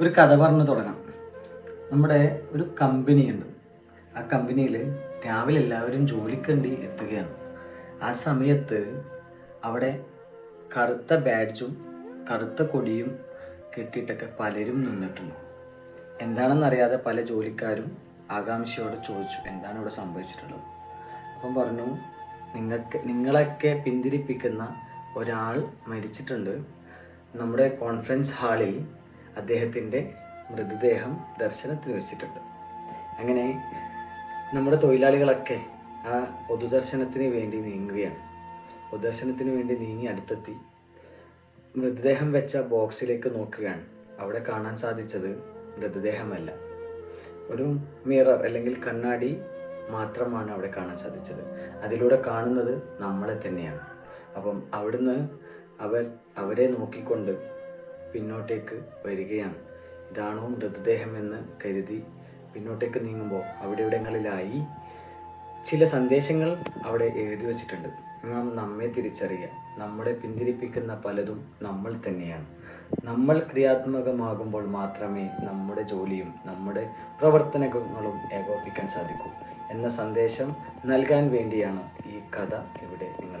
ഒരു കഥ പറഞ്ഞു തുടങ്ങാം. നമ്മുടെ ഒരു കമ്പനി ഉണ്ട് ആ കമ്പനിയിൽ രാവിലെ എല്ലാവരും ജോലിക്കണ്ടി എത്തുകയാണ്. ആ സമയത്ത് അവിടെ കറുത്ത ബാഡ്ജും കറുത്ത കൊടിയും കെട്ടിയിട്ടൊക്കെ പലരും നിന്നിട്ടുണ്ട്. എന്താണെന്നറിയാതെ പല ജോലിക്കാരും ആകാംക്ഷയോടെ ചോദിച്ചു എന്താണ് ഇവിടെ സംഭവിച്ചിട്ടുള്ളത്? അപ്പം പറഞ്ഞു നിങ്ങൾക്ക് നിങ്ങളൊക്കെ പിന്തിരിപ്പിക്കുന്ന ഒരാൾ മരിച്ചിട്ടുണ്ട്. നമ്മുടെ കോൺഫറൻസ് ഹാളിൽ അദ്ദേഹത്തിന്റെ മൃതദേഹം ദർശനത്തിന് വെച്ചിട്ടുണ്ട്. അങ്ങനെ നമ്മുടെ തൊഴിലാളികളൊക്കെ ആ പൊതുദർശനത്തിന് വേണ്ടി നീങ്ങുകയാണ്. പൊതുദർശനത്തിന് വേണ്ടി നീങ്ങി അടുത്തെത്തി. മൃതദേഹം വെച്ച ബോക്സിലേക്ക് നോക്കുകയാണ്. അവിടെ കാണാൻ സാധിച്ചത് മൃതദേഹമല്ല. ഒരു മിറർ അല്ലെങ്കിൽ കണ്ണാടി മാത്രമാണ് അവിടെ കാണാൻ സാധിച്ചത്. അതിലൂടെ കാണുന്നത് നമ്മളെ തന്നെയാണ്. അപ്പം അവിടുന്ന് അവർ അവരെ നോക്കിക്കൊണ്ട് പിന്നോട്ടേക്ക് വരികയാണ്. ഇതാണോ മൃതദേഹം എന്ന് കരുതി പിന്നോട്ടേക്ക് നീങ്ങുമ്പോൾ അവിടെ ഇവിടങ്ങളിലായി ചില സന്ദേശങ്ങൾ അവിടെ എഴുതി വച്ചിട്ടുണ്ട്. നാം നമ്മെ തിരിച്ചറിയുക നമ്മളെ പിന്തിരിപ്പിക്കുന്ന പലതും നമ്മൾ തന്നെയാണ്. നമ്മൾ ക്രിയാത്മകമാകുമ്പോൾ മാത്രമേ നമ്മുടെ ജോലിയും നമ്മുടെ പ്രവർത്തനങ്ങളും ഏകോപിക്കാൻ സാധിക്കൂ. എന്ന സന്ദേശം നൽകാൻ വേണ്ടിയാണ് ഈ കഥ ഇവിടെ മുന്നിൽ